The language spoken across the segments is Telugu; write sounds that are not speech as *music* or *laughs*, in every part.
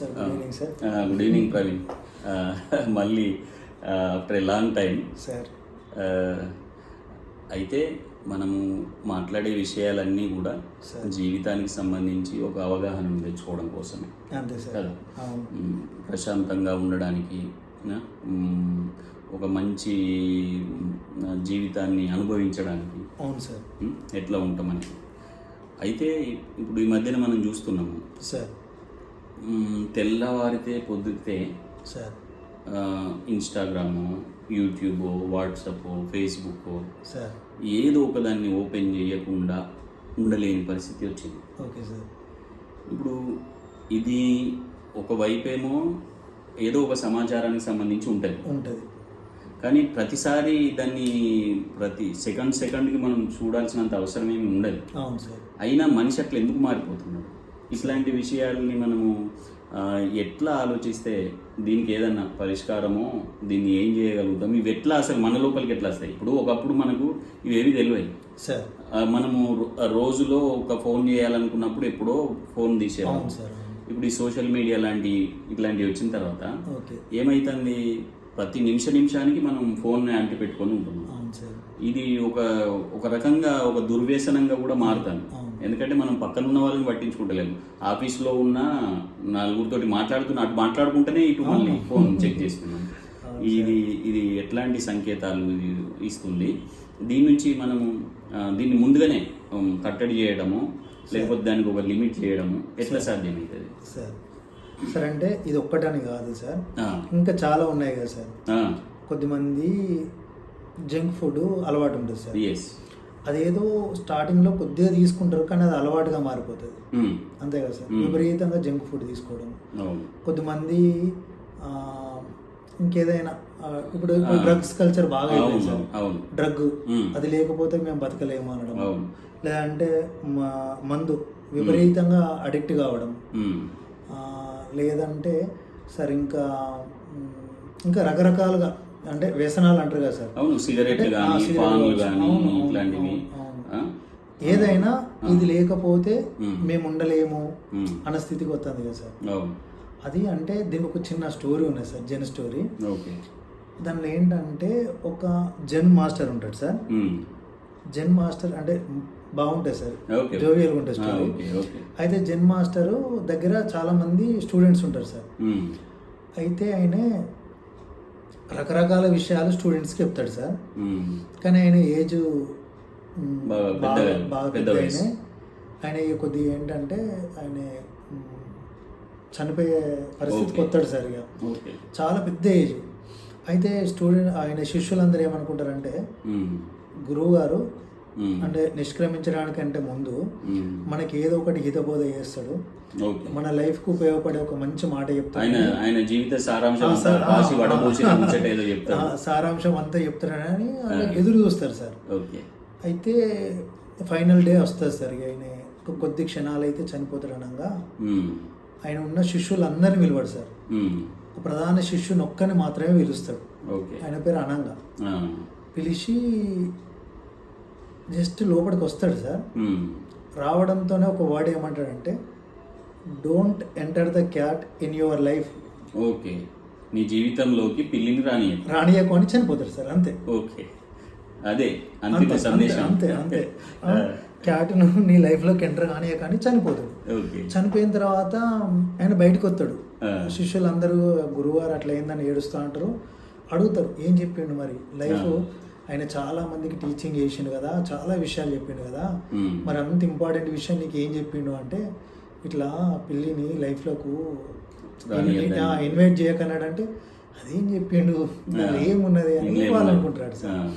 Sir good evening sir good evening Praveen మళ్ళీ after a long time sir అయితే మనము మాట్లాడే విషయాలన్నీ కూడా. జీవితానికి సంబంధించి ఒక అవగాహన తెచ్చుకోవడం కోసమే. అంతే సార్ కదా? ప్రశాంతంగా ఉండడానికి ఒక మంచి జీవితాన్ని అనుభవించడానికి. అవును సార్ ఎట్లా ఉంటామని అయితే ఇప్పుడు ఈ మధ్యన మనం చూస్తున్నాము. సార్ తెల్లవారితే పొద్దుతే sir. Instagram YouTube WhatsApp Facebook sir. ఏదో ఒకదాన్ని ఓపెన్ చేయకుండా ఉండలేని పరిస్థితి వచ్చింది. Okay sir. ఇప్పుడు ఇది ఒకవైపేమో ఏదో ఒక సమాచారానికి సంబంధించి ఉంటుంది. ఉంటుంది. కానీ ప్రతిసారి దాన్ని ప్రతి సెకండ్ సెకండ్కి మనం చూడాల్సినంత అవసరం ఏమి ఉండదు. అవును సార్. అయినా మనిషి అట్లా ఎందుకు మారిపోతున్నాడు? ఇట్లాంటి విషయాల్ని మనము ఎట్లా ఆలోచిస్తే దీనికి ఏదన్నా పరిష్కారమో దీన్ని ఏం చేయగలుగుతాం? ఇవి ఎట్లా అసలు మన లోపలికి ఎట్లా వస్తాయి? ఇప్పుడు ఒకప్పుడు మనకు ఇవేవి తెలివాయి సార్. మనము రోజులో ఒక ఫోన్ చేయాలనుకున్నప్పుడు ఎప్పుడో ఫోన్ తీసేవాళ్ళం. ఇప్పుడు ఈ సోషల్ మీడియా లాంటి ఇట్లాంటివి వచ్చిన తర్వాత ఏమైతుంది? ప్రతి నిమిష నిమిషానికి మనం ఫోన్ అంటి పెట్టుకొని ఉంటున్నాం ఇది ఒక ఒక రకంగా ఒక దుర్వ్యసనంగా కూడా మారుతాను. ఎందుకంటే మనం పక్కన ఉన్న వాళ్ళని పట్టించుకుంటలేము. ఆఫీస్లో ఉన్న నలుగురితోటి మాట్లాడుతున్న అటు మాట్లాడుకుంటేనే ఇటు మళ్ళీ ఫోన్ చెక్ చేస్తున్నాం. ఇది ఇది ఎట్లాంటి సంకేతాలు ఇస్తుంది? దీని నుంచి మనము దీన్ని ముందుగానే కట్టడి చేయడము లేకపోతే దానికి ఒక లిమిట్ చేయడము ఎట్లా సాధ్యమవుతుంది? సార్. సార్ అంటే ఇది ఒక్కటని కాదు సార్. ఇంకా చాలా ఉన్నాయి కదా సార్. కొద్దిమంది జంక్ ఫుడ్ అలవాటు ఉంటుంది సార్. అదేదో స్టార్టింగ్లో కొద్దిగా తీసుకుంటారు కానీ అది అలవాటుగా మారిపోతుంది. అంతే కదా సార్. విపరీతంగా జంక్ ఫుడ్ తీసుకోవడం. కొద్దిమంది ఇంకేదైనా ఇప్పుడు. డ్రగ్స్ కల్చర్ బాగా అయిపోయింది సార్. డ్రగ్. అది లేకపోతే మేము బతకలేము అనడం. లేదంటే మ- మందు. విపరీతంగా అడిక్ట్ కావడం. లేదంటే సార్ ఇంకా ఇంకా రకరకాలుగా అంటే వ్యసనాలు అంటారు కదా సార్. అవును సిగరెట్ కానీ పాన్లు. కానీ ఇట్లాంటివి? ఏదైనా ఇది లేకపోతే మ్మ్. ఉండలేము అన్న స్థితికి వస్తుంది కదా సార్. అది అంటే దీనికి ఒక చిన్న స్టోరీ ఉన్నది సార్ జెన్ స్టోరీ. దానిలో ఏంటంటే ఒక జెన్ మాస్టర్ ఉంటాడు సార్. జెన్ మాస్టర్ అంటే బాగుంటుంది సార్. జోవియల్గా ఉంటుంది ఆ, స్టోరీ. అయితే జెన్ మాస్టర్ దగ్గర చాలా మంది స్టూడెంట్స్ ఉంటారు సార్. అయితే ఆయన రకరకాల విషయాలు స్టూడెంట్స్కి చెప్తాడు సార్ కానీ ఆయన ఏజ్ బాగా పెద్ద. ఆయనే. కొద్దిగా ఏంటంటే ఆయన చనిపోయే పరిస్థితికి. వస్తాడు సార్ ఇక చాలా పెద్ద ఏజ్ అయితే స్టూడెంట్ ఆయన శిష్యులందరూ ఏమనుకుంటారంటే గురువు గారు అంటే నిష్క్రమించడానికంటే ముందు ఉమ్, మనకి ఏదో ఒకటి హితబోధ చేస్తాడు. మన లైఫ్కి ఉపయోగపడే ఒక మంచి మాట ఆయన చెప్తాడు. ఆయన జీవిత సారాంశం సారాంశం అంతా చెప్తాడని వాళ్ళు ఎదురు చూస్తారు సార్. అయితే ఫైనల్ డే వస్తుంది సార్ ఆయన కొద్ది క్షణాలు అయితే చనిపోతాడు అనగా. ఉమ్, ఆయన ఉన్న శిష్యులందరినీ పిలువాడు సార్. ప్రధాన శిష్యుని ఒక్కని మాత్రమే పిలుస్తాడు. ఆయన పేరు అనంగా. ఆ, పిలిచి జస్ట్ లోపలికి వస్తాడు సార్. రావడంతోనే ఒక వర్డ్ ఏమంటాడంటే don't enter the cat in your life okay. నీ జీవితంలోకి పిల్లిని రాని రానియకు అని చనిపోతాడు సార్ అంతే. ఓకే. అదే అంతిమ అంతే, సందేశం. అంతే అంతే. *laughs* ఆ, క్యాట్ను నీ లైఫ్లోకి ఎంటర్ కానియ కానీ చనిపోతాడు చనిపోయిన తర్వాత ఆయన బయటకు వస్తాడు. శిష్యులందరూ గురువారు అట్లా అయిందని ఏడుస్తూ అంటారు. అడుగుతారు ఏం చెప్పిండు మరి? లైఫ్. ఆయన చాలా మందికి టీచింగ్ చేసిండు కదా చాలా విషయాలు చెప్పిండు కదా. మరి అంత ఇంపార్టెంట్ విషయం నీకు ఏం చెప్పిండు అంటే ఇట్లా పిల్లిని లైఫ్లోకి. ఇన్వైట్ చేయకన్నాడంటే అదేం చెప్పిండు? ఏమున్నది అని వాళ్ళు. అనుకుంటారు సార్.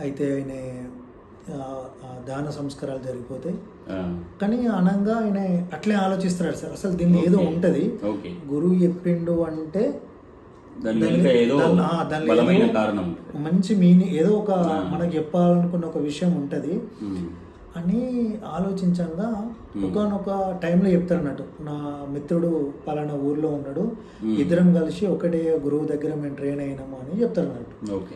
అయితే ఆయన దాన సంస్కారాలు జరిగిపోతాయి. కానీ అనంగా ఆయన అట్లే ఆలోచిస్తున్నాడు సార్. అసలు దీన్ని ఏదో. ఉంటది. గురువు చెప్పిండు అంటే మంచి మీనింగ్ ఏదో ఒక. మనకు చెప్పాలనుకున్న ఒక విషయం ఉంటది. అని ఆలోచించంగా. ఒకనొక టైంలో చెప్తారు అన్నట్టు. నా మిత్రుడు పలానా ఊర్లో ఉన్నాడు. ఇద్దరం కలిసి ఒకటే గురువు దగ్గర మేము ట్రైన్ అయినాము అని చెప్తారు అన్నట్టు. ఓకే.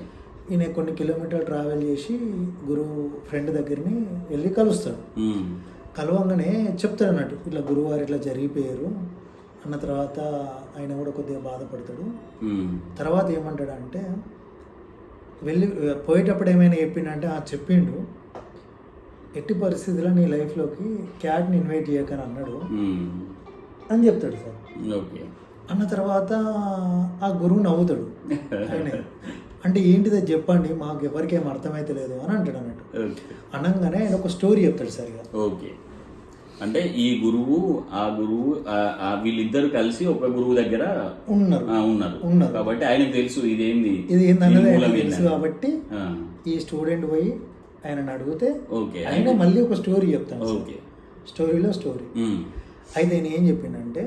ఈయన కొన్ని కిలోమీటర్లు ట్రావెల్ చేసి గురువు ఫ్రెండ్ దగ్గరని వెళ్ళి కలుస్తాడు. కలవంగానే చెప్తాడు అన్నట్టు. ఇట్లా గురువారు ఇట్లా జరిగిపోయారు. అన్న తర్వాత ఆయన కూడా కొద్దిగా బాధపడతాడు. తర్వాత ఏమంటాడంటే వెళ్ళి పోయేటప్పుడు ఏమైనా చెప్పిండంటే ఆ చెప్పిండు ఎట్టి పరిస్థితుల్లో నీ లైఫ్లోకి క్యాట్ని ఇన్వైట్ చేయకని అన్నాడు. అని చెప్తాడు సార్. ఓకే. అన్న తర్వాత ఆ గురువు నవ్వుతాడు. అంటే ఏంటిదో చెప్పండి మాకు ఎవరికి అర్థమైతే లేదు అని అంటాడు అన్నట్టు. అనగానే ఆయన ఒక స్టోరీ చెప్తాడు సార్ ఓకే. అంటే ఈ గురువు ఆ గురువు వీళ్ళిద్దరు కలిసి ఒక గురువు దగ్గర ఉన్నారు ఉన్నారు ఉన్నారు. కాబట్టి ఆయనకు తెలుసు ఇదేంది ఇది తెలుసు. కాబట్టి ఈ స్టూడెంట్ పోయి ఆయనను అడిగితే ఓకే ఆయన మళ్ళీ ఒక స్టోరీ చెప్తాను. ఓకే స్టోరీలో స్టోరీ. అయితే ఆయన ఏం చెప్పిండంటే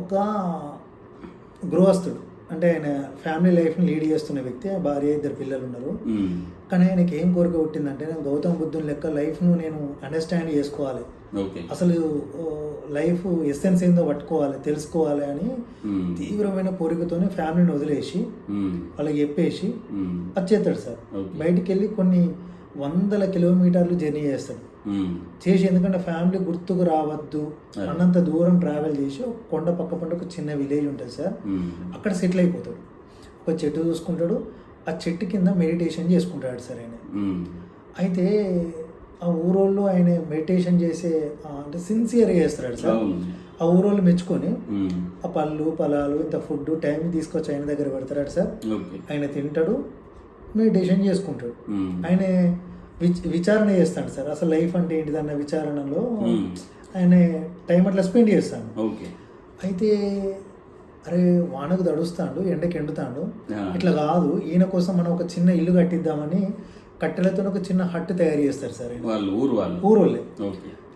ఒక గృహస్థుడు అంటే ఆయన ఫ్యామిలీ లైఫ్ని లీడ్ చేస్తున్న వ్యక్తి ఆ భార్య ఇద్దరు పిల్లలు ఉన్నారు. కానీ ఆయనకి ఏం కోరిక పుట్టిందంటే నేను గౌతమ బుద్ధుని లెక్క లైఫ్ను నేను అండర్స్టాండ్ చేసుకోవాలి అసలు లైఫ్ ఎస్సెన్స్ ఏందో పట్టుకోవాలి తెలుసుకోవాలి అని. తీవ్రమైన కోరికతోనే ఫ్యామిలీని వదిలేసి. వాళ్ళకి చెప్పేసి. వచ్చేస్తాడు సార్. బయటికి వెళ్ళి కొన్ని వందల కిలోమీటర్లు జర్నీ చేస్తాడు. చేసి ఎందుకంటే ఫ్యామిలీ గుర్తుకు రావద్దు. అన్నంత దూరం ట్రావెల్ చేసి ఒక కొండ పక్క పంట ఒక చిన్న విలేజ్ ఉంటుంది సార్. అక్కడ సెటిల్ అయిపోతాడు ఒక చెట్టు చూసుకుంటాడు ఆ చెట్టు కింద మెడిటేషన్ చేసుకుంటాడు సార్ ఆయన. అయితే ఆ ఊరోళ్ళు ఆయన మెడిటేషన్ చేసే అంటే సిన్సియర్గా చేస్తాడు సార్ ఆ ఊరోళ్ళు మెచ్చుకొని. ఆ పళ్ళు పొలాలు ఇంత ఫుడ్ టైం తీసుకొచ్చి ఆయన దగ్గర పెడతాడు సార్ ఆయన తింటాడు మెడిటేషన్ చేసుకుంటాడు. ఆయన విచారణ చేస్తాడు సార్. అసలు లైఫ్ అంటే ఏంటిదన్న విచారణలో మ్మ్. ఆయన టైం అట్లా స్పెండ్ చేస్తాడు. అయితే అరే వానకు తడుస్తాడు ఎండకి ఎండుతాడు. ఇట్లా కాదు ఈయన కోసం మనం ఒక చిన్న ఇల్లు కట్టిద్దామని కట్టెలతో ఒక చిన్న హట్టు తయారు చేస్తారు సార్ వాళ్ళు ఊరు వాళ్ళు.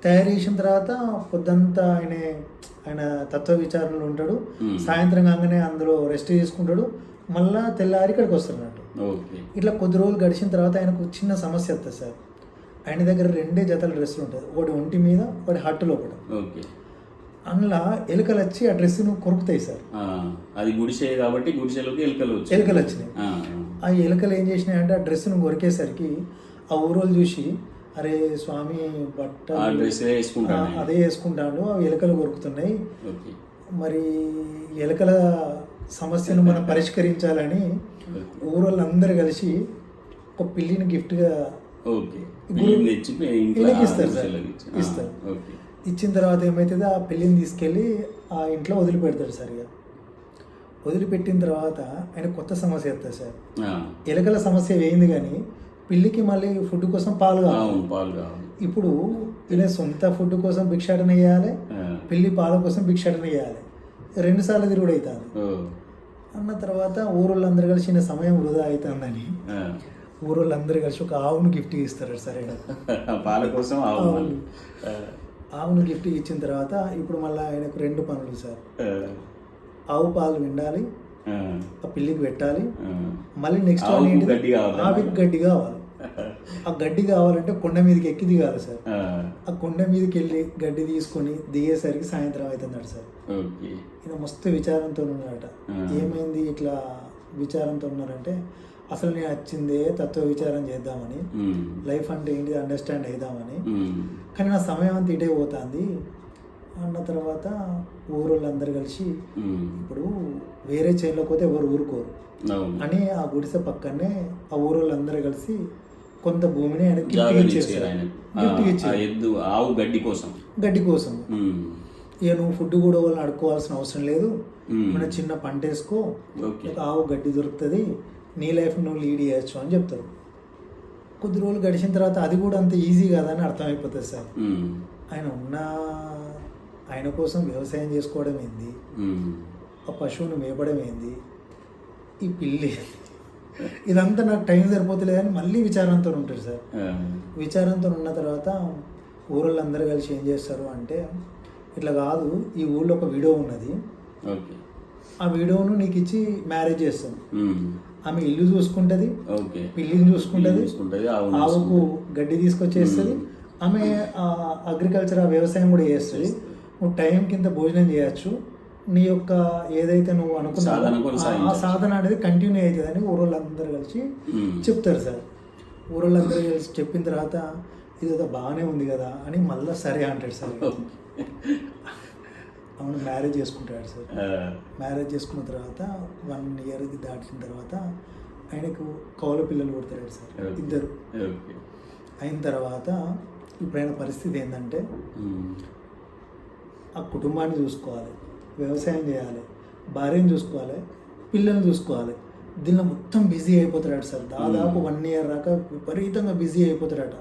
తయారు చేసిన తర్వాత పొద్దంతా ఆయన ఆయన తత్వ విచారణలో ఉంటాడు. మ్మ్. సాయంత్రం కాగానే అందులో రెస్ట్ తీసుకుంటాడు మళ్ళా తెల్లారి ఇక్కడికి ఓకే ఇట్లా కొద్ది రోజులు గడిచిన తర్వాత ఆయనకు చిన్న సమస్య వస్తుంది సార్. ఆయన దగ్గర రెండే జతల డ్రెస్సులు ఉంటుంది ఒకటి ఒంటి మీద ఒకటి హట్టు లోపల. ఓకే. అందులో ఎలుకలు వచ్చి ఆ డ్రెస్సును కొరుకుతాయి సార్. అది గుడిసె కాబట్టి గుడిసెలోకి ఎలుకలు ఎలుకలు వచ్చినాయి. ఆ, ఎలుకలు ఏం చేసినాయంటే ఆ డ్రెస్సును కొరికేసరికి ఆ ఊరోళ్ళు చూసి అరే స్వామి బట్ట. అదే వేసుకుంటాడు ఆ ఎలుకలు కొరుకుతున్నాయి. మరి ఎలుకల సమస్యను మనం పరిష్కరించాలని. ఊరోళ్ళందరూ కలిసి ఒక పిల్లిని గిఫ్ట్గా ఇస్తారు సార్. ఇస్తారు. ఇచ్చిన తర్వాత ఏమవుతుందో ఆ పిల్లిని తీసుకెళ్ళి ఆ ఇంట్లో వదిలిపెడతాడు సార్ ఇక. వదిలిపెట్టిన తర్వాత ఆయన కొత్త సమస్య వస్తుంది సార్. ఎలుకల సమస్య వేయింది కానీ పిల్లికి మళ్ళీ ఫుడ్ కోసం పాలు కావాలి. ఇప్పుడు ఈయన సొంత ఫుడ్ కోసం భిక్షాటన చేయాలి. పిల్లి పాల కోసం భిక్షాటన చేయాలి. రెండు సార్లు తిరుగుడు అవుతుంది అన్న తర్వాత ఊరోళ్ళందరూ కలిసి ఈయన సమయం వృధా అవుతుందని. ఊరోళ్ళందరూ కలిసి ఒక ఆవును గిఫ్ట్ ఇస్తారు సార్ *laughs* పాల కోసం ఆవు ఆవును గిఫ్ట్ ఇచ్చిన తర్వాత ఇప్పుడు మళ్ళీ ఆయనకు రెండు పనులు సార్. ఆవు పాలు విండాలి ఆ, పిల్లికి పెట్టాలి. మళ్ళీ నెక్స్ట్ గడ్డి కావాలి. ఆవికి గడ్డి కావాలి. ఆ గడ్డి కావాలంటే కొండ మీదకి ఎక్కి దిగాలి సార్. ఆ, కొండ మీదకి వెళ్ళి గడ్డి తీసుకొని దిగేసరికి సాయంత్రం అవుతున్నాడు సార్. ఈయన మస్తు విచారంతో ఉన్నాడట. ఏమైంది ఇట్లా విచారంతో ఉన్నారంటే అసలు నేను వచ్చిందే తత్వ విచారం చేద్దామని లైఫ్ అంటే ఏంటి అండర్స్టాండ్ అవుదామని కానీ నా సమయం అంతా ఇటే పోతుంది. అన్న తర్వాత ఊరోళ్ళందరూ కలిసి. ఇప్పుడు వేరే చేనులోకి పోతే ఎవరు ఊరుకోరు. అని ఆ గుడిసె పక్కనే ఆ ఊరోళ్ళందరూ కలిసి కొంత భూమిని ఆయన గిఫ్ట్ ఆయన. గిఫ్ట్ ఇచ్చారు. ఆవు గడ్డి కోసం. గడ్డి కోసం. ఇక నువ్వు ఫుడ్ కూడా వాళ్ళని అడుక్కోవాల్సిన అవసరం లేదు. మన చిన్న పంట వేసుకో. ఆవు గడ్డి దొరుకుతుంది. నీ లైఫ్ నువ్వు లీడ్ చేయొచ్చు అని చెప్తారు. కొద్ది రోజులు గడిచిన తర్వాత అది కూడా అంత ఈజీ కాదని అర్థమైపోతుంది సార్. ఆయన ఉన్న ఆయన కోసం వ్యవసాయం చేసుకోవడం ఏంది. ఆ పశువును మేపడం ఏంది? ఈ పిల్లి ఇదంతా నాకు టైం సరిపోతలేదని మళ్ళీ విచారంతో ఉంటాడు సార్. విచారంతో ఉన్న తర్వాత ఊరోళ్ళందరూ కలిసి ఏం చేస్తారు అంటే ఇట్లా కాదు ఈ ఊళ్ళో ఒక వీడియో ఉన్నది. ఆ వీడియోను నీకు ఇచ్చి మ్యారేజ్ చేస్తాం ఉమ్, ఆమె ఇల్లు చూసుకుంటుంది. పిల్లిని చూసుకుంటుంది. ఆవుకు. గడ్డి తీసుకొచ్చేస్తుంది. ఆమె అగ్రికల్చర్ ఆ వ్యవసాయం కూడా చేస్తుంది. నువ్వు టైం కింద భోజనం చేయొచ్చు. నీ యొక్క ఏదైతే నువ్వు అనుకున్నావు ఆ-. సాధన అనేది కంటిన్యూ అవుతుందని ఊరోళ్ళందరూ కలిసి. చెప్తారు సార్ ఊరోళ్ళందరూ కలిసి చెప్పిన తర్వాత ఇదేదో బాగానే ఉంది కదా అని మళ్ళీ సరే అంటాడు సార్. అవును మ్యారేజ్ చేసుకుంటాడు సార్ మ్యారేజ్ చేసుకున్న తర్వాత వన్ ఇయర్ దాటిన తర్వాత ఆయనకు కౌల పిల్లలు పుడతాడు సార్. ఇద్దరు అయిన తర్వాత ఇప్పుడు ఆయన పరిస్థితి ఏంటంటే ఆ కుటుంబాన్ని చూసుకోవాలి వ్యవసాయం చేయాలి భార్యను చూసుకోవాలి పిల్లల్ని చూసుకోవాలి. దీనిలో మొత్తం బిజీ అయిపోతాడు సార్. దాదాపు Hmm. వన్ ఇయర్ దాకా విపరీతంగా బిజీ అయిపోతాడట.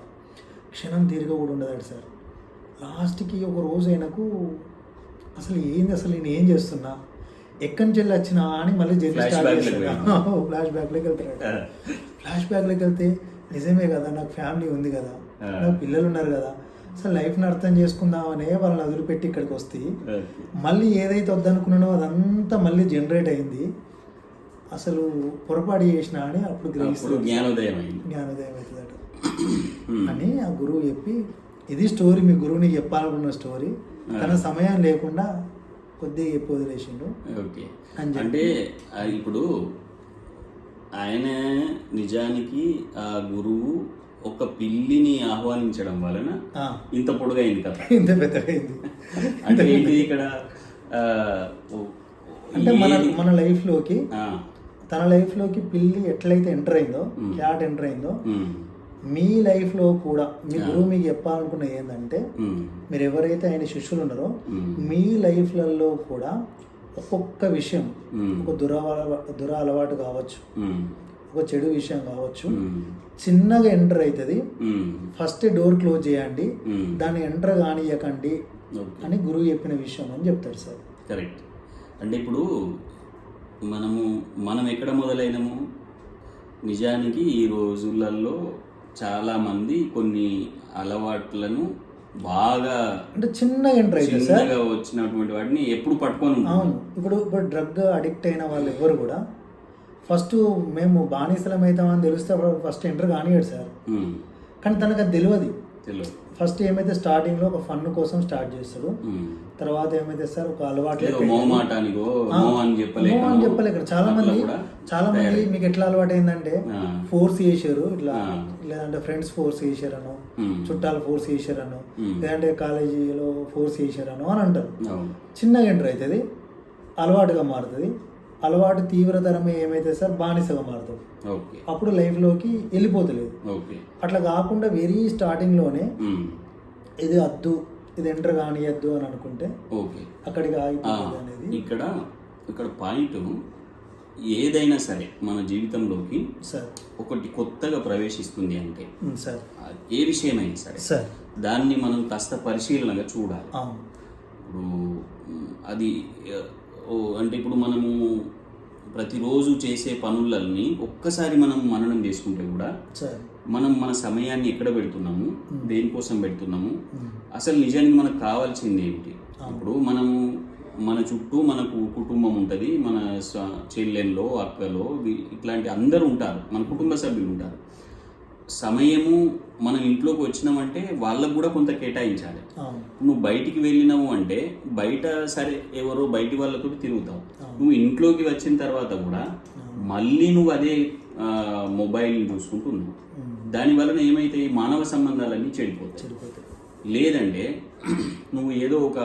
క్షణం తీరిక కూడా ఉండదాడు సార్. లాస్ట్కి ఒక రోజు ఆయనకు అసలు ఏంది అసలు నేను ఏం చేస్తున్నా? ఎక్కడి నుంచి వెళ్ళి వచ్చినా అని మళ్ళీ జర్నీ స్టార్ట్ చేస్తాడు ఫ్లాష్ బ్యాక్లోకి వెళ్తాడు ఆ, ఫ్లాష్ బ్యాక్లోకి వెళ్తే నిజమే కదా నాకు ఫ్యామిలీ ఉంది కదా. నాకు పిల్లలు ఉన్నారు కదా. అసలు లైఫ్ని అర్థం చేసుకుందామనే వాళ్ళని వదిలిపెట్టి ఇక్కడికి వస్తే. మళ్ళీ ఏదైతే వద్దనుకున్నానో అదంతా మళ్ళీ జనరేట్ అయింది. అసలు పొరపాటు చేసిన అని అప్పుడు జ్ఞానోదయం జ్ఞానోదయం అవుతుందట. ఉమ్, అని ఆ గురువు చెప్పి ఇది స్టోరీ మీ గురువుని చెప్పాలనుకున్న స్టోరీ తన సమయం లేకుండా కొద్దిగా చెప్పి వదిలేసిండు. అంటే ఇప్పుడు ఆయన నిజానికి ఆ గురువు ఒక పిల్లిని ఆహ్వానించడం వలన ఇంత పొడుగైంది కథ. ఇంత అయింది అంటే ఏంటి ఇక్కడ అంటే మన మన లైఫ్లోకి తన లైఫ్లోకి పిల్లి ఎట్లయితే ఎంటర్ అయిందో. క్యాట్ ఎంటర్ అయిందో మీ లైఫ్లో కూడా మీ. గురువు మీకు చెప్పాలనుకున్నది ఏంటంటే మీరు ఎవరైతే ఆయన శిష్యులు ఉన్నారో మీ లైఫ్లలో కూడా ఒక్కొక్క విషయం ఒక దురవ దుర అలవాటు కావచ్చు ఒక చెడు విషయం కావచ్చు. చిన్నగా ఎంటర్ అవుతుంది ఫస్ట్ డోర్ క్లోజ్ చేయండి. దాన్ని ఎంటర్ కానియకండి. అని గురువు చెప్పిన విషయం అని చెప్తాడు సార్. కరెక్ట్. అంటే ఇప్పుడు మనము మనం ఎక్కడ మొదలైనము? నిజానికి ఈ రోజులలో చాలామంది కొన్ని అలవాట్లను బాగా అంటే చిన్నగా ఎంటర్ చిన్నగా వచ్చినటువంటి వాటిని ఎప్పుడు పట్టుకొని. అవును. ఇప్పుడు ఇప్పుడు డ్రగ్ అడిక్ట్ అయిన వాళ్ళు ఎవరు కూడా ఫస్ట్ మేము బానిసలం అవుతామని తెలిస్తే ఫస్ట్ ఎంటర్ కానియాడు సార్ కానీ తనకు అది తెలియదు ఫస్ట్ ఏమైతే స్టార్టింగ్లో ఒక ఫన్ కోసం స్టార్ట్ చేస్తాడు. తర్వాత ఏమైతే సార్ ఒక అలవాటు చెప్పలేక చాలా మంది చాలా మంది మీకు ఎట్లా అలవాటు అయిందంటే. ఫోర్స్ చేశారు ఇట్లా. లేదంటే ఫ్రెండ్స్ ఫోర్స్ చేశారను. చుట్టాలు ఫోర్స్ చేశారను. లేదంటే కాలేజీలో ఫోర్స్ చేశారను అని అంటారు చిన్నగా ఎంటర్ అవుతుంది అలవాటుగా మారుతుంది అలవాటు తీవ్రతరమే ఏమైతే సార్ బానిసగా మారుతుంది ఓకే. అప్పుడు లైఫ్లోకి వెళ్ళిపోతలేదు. ఓకే. అట్లా కాకుండా వెరీ స్టార్టింగ్లోనే ఇది అద్దు ఇది ఎంటర్ కానియద్దు అని అనుకుంటే ఓకే. అక్కడికి ఆగిపోతుంది అనేది. ఇక్కడ ఇక్కడ పాయింట్ ఏదైనా సరే మన జీవితంలోకి సార్. ఒకటి కొత్తగా ప్రవేశిస్తుంది అంటే సార్. ఏ విషయమైనా సరే సార్. దాన్ని మనం కాస్త పరిశీలనగా చూడాలి. ఇప్పుడు అది అంటే ఇప్పుడు మనము ప్రతిరోజు చేసే పనులన్నీ ఒక్కసారి మనం మననం చేసుకుంటే కూడా మనం మన సమయాన్ని ఎక్కడ పెడుతున్నాము? దేనికోసం పెడుతున్నాము? అసలు నిజానికి మనకు కావాల్సింది ఏమిటి. ఇప్పుడు మనము మన చుట్టూ మనకు కుటుంబం ఉంటుంది మన చెల్లెల్లో అక్కలో ఇట్లాంటి అందరూ ఉంటారు మన కుటుంబ సభ్యులు ఉంటారు. సమయము మనం ఇంట్లోకి వచ్చినామంటే వాళ్ళకు కూడా కొంత కేటాయించాలి. నువ్వు బయటికి వెళ్ళినావు అంటే బయట సరే ఎవరో బయటి వాళ్ళతో తిరుగుతావు. నువ్వు ఇంట్లోకి వచ్చిన తర్వాత కూడా మళ్ళీ నువ్వు అదే మొబైల్ చూసుకుంటూ ఉన్నావు దాని వలన ఏమైతే మానవ సంబంధాలన్నీ చెడిపోతాయి. లేదంటే *clears throat* నువ్వు ఏదో ఒక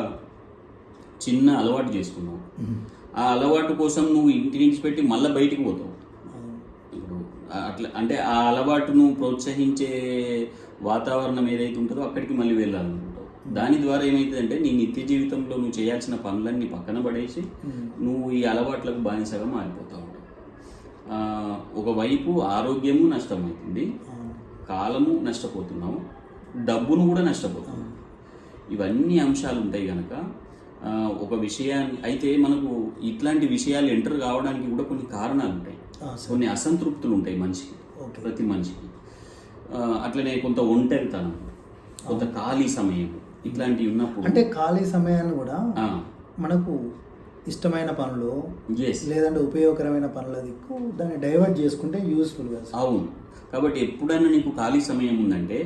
చిన్న అలవాటు చేసుకున్నావు. ఆ అలవాటు కోసం నువ్వు ఇంటి నుంచి పెట్టి మళ్ళీ బయటికి పోతావు. అట్లా అంటే ఆ అలవాటును ప్రోత్సహించే వాతావరణం ఏదైతే ఉంటుందో అక్కడికి మళ్ళీ వెళ్ళాలనుకుంటావు. దాని ద్వారా ఏమవుతుందంటే నీ నిత్య జీవితంలో నువ్వు చేయాల్సిన పనులన్నీ పక్కన పడేసి నువ్వు ఈ అలవాట్లకు బానిసగా మారిపోతావు ఒకవైపు ఆరోగ్యము నష్టమవుతుంది కాలము నష్టపోతున్నావు డబ్బును కూడా నష్టపోతున్నావు. ఇవన్నీ అంశాలు ఉంటాయి కనుక ఒక విషయాన్ని అయితే మనకు ఇట్లాంటి విషయాలు ఎంటర్ కావడానికి కూడా కొన్ని కారణాలు ఉంటాయి. కొన్ని అసంతృప్తులు ఉంటాయి మనిషికి ఓకే. ప్రతి మనిషికి. అట్లనే కొంత ఒంటరితనం కొంత ఖాళీ సమయం ఇట్లాంటివి ఉన్నప్పుడు అంటే ఖాళీ సమయాన్ని కూడా మనకు ఇష్టమైన పనులు లేదంటే ఉపయోగకరమైన పనుల దిక్కు దాన్ని డైవర్ట్ చేసుకుంటే యూస్ఫుల్ కదా సార్. అవును. కాబట్టి ఎప్పుడైనా నీకు ఖాళీ సమయం ఉందంటే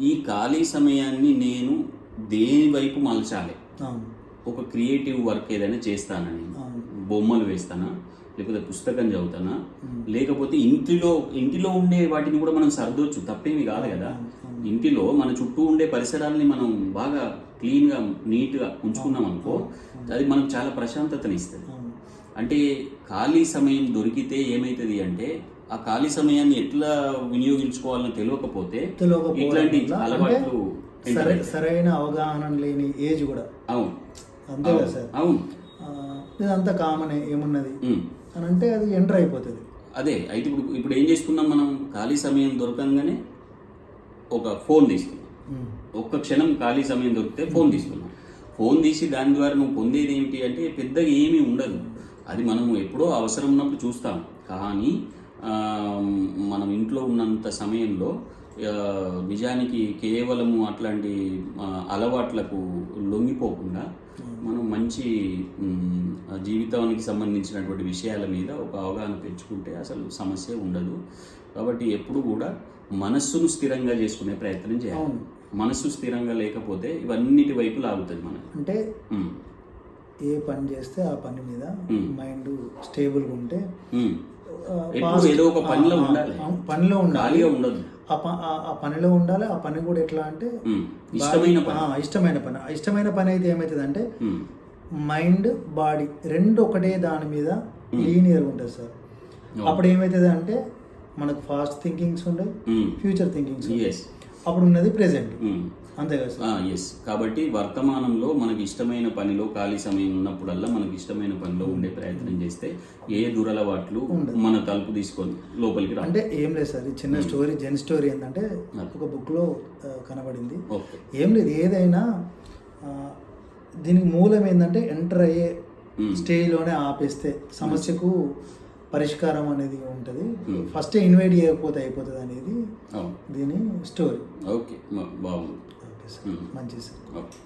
ఈ ఖాళీ సమయాన్ని నేను దేని వైపు మలచాలి? ఒక క్రియేటివ్ వర్క్ ఏదైనా చేస్తానని బొమ్మలు వేస్తానా? లేకపోతే పుస్తకం చదువుతానా. లేకపోతే ఇంటిలో ఇంటిలో ఉండే వాటిని కూడా మనం సర్దొచ్చు తప్పేమి కాదు కదా. ఇంటిలో మన చుట్టూ ఉండే పరిసరాలని మనం బాగా క్లీన్గా నీట్గా ఉంచుకున్నాం అనుకో అది మనకు చాలా ప్రశాంతతని ఇస్తుంది. అంటే ఖాళీ సమయం దొరికితే ఏమవుతుంది అంటే ఆ ఖాళీ సమయాన్ని ఎట్లా వినియోగించుకోవాలని తెలియకపోతే ఇట్లాంటి అలవాట్లు సరైన అవగాహన లేని ఏజ్ కూడా అవును అంతే కదా సార్ అవును ఇదంతా కామనే ఏమున్నది. అని అంటే అది ఎంటర్ అయిపోతుంది. అదే అయితే ఇప్పుడు ఇప్పుడు ఏం చేసుకున్నాం మనం? ఖాళీ సమయం దొరకంగానే ఒక ఫోన్ తీసుకున్నాం. ఒక్క క్షణం ఖాళీ సమయం దొరికితే ఫోన్ తీసుకున్నాం. ఫోన్ తీసి దాని ద్వారా నువ్వు పొందేది ఏమిటి అంటే పెద్దగా ఏమీ ఉండదు. అది మనం ఎప్పుడో అవసరం ఉన్నప్పుడు చూస్తాం. కానీ మనం ఇంట్లో ఉన్నంత సమయంలో నిజానికి కేవలము అట్లాంటి అలవాట్లకు లొంగిపోకుండా మనం మంచి జీవితానికి సంబంధించినటువంటి విషయాల మీద ఒక అవగాహన పెంచుకుంటే అసలు సమస్య ఉండదు. కాబట్టి ఎప్పుడు కూడా మనస్సును స్థిరంగా చేసుకునే ప్రయత్నం చేయాలి. మనస్సు స్థిరంగా లేకపోతే ఇవన్నిటి వైపు లాగుతుంది మనకి. అంటే ఏ పని చేస్తే ఆ పని మీద. మైండ్ స్టేబుల్గా ఉంటే ఏదో ఒక పనిలో ఉండాలి. పనిలో ఉండాలి. ఉండదు ఆ పనిలో ఉండాలి ఆ పని కూడా ఎట్లా అంటే ఇష్టమైన పని. ఇష్టమైన పని. ఇష్టమైన పని అయితే ఏమవుతుంది అంటే మ్, మైండ్ బాడీ రెండు ఒకటే దాని మీద లీనియర్ ఉంటుంది సార్. అప్పుడు ఏమవుతుంది అంటే మనకు ఫాస్ట్ థింకింగ్స్ మ్, ఫ్యూచర్ థింకింగ్స్ అప్పుడు ఉన్నది ప్రెసెంట్ ఎస్ కాబట్టి వర్తమానంలో మనకి ఇష్టమైన పనిలో ఖాళీ సమయం ఉన్నప్పుడల్లా మనకి ఇష్టమైన పనిలో ఉండే ప్రయత్నం చేస్తే ఏ దురలవాట్లు మన తలుపు తీసుకొని లోపలికి అంటే ఏం లేదు సార్ చిన్న స్టోరీ జెన్ స్టోరీ ఏంటంటే ఒక బుక్లో కనబడింది. ఏం లేదు ఏదైనా దీనికి మూలం ఏంటంటే ఎంటర్ అయ్యే స్టేజ్లోనే ఆపేస్తే సమస్యకు పరిష్కారం అనేది ఉంటుంది. ఫస్ట్ ఇన్వైట్ చేయకపోతే అయిపోతుంది అనేది దీని స్టోరీ. ఓకే. బాగుంది. ఓకే సార్ మంచిది సార్ ఓకే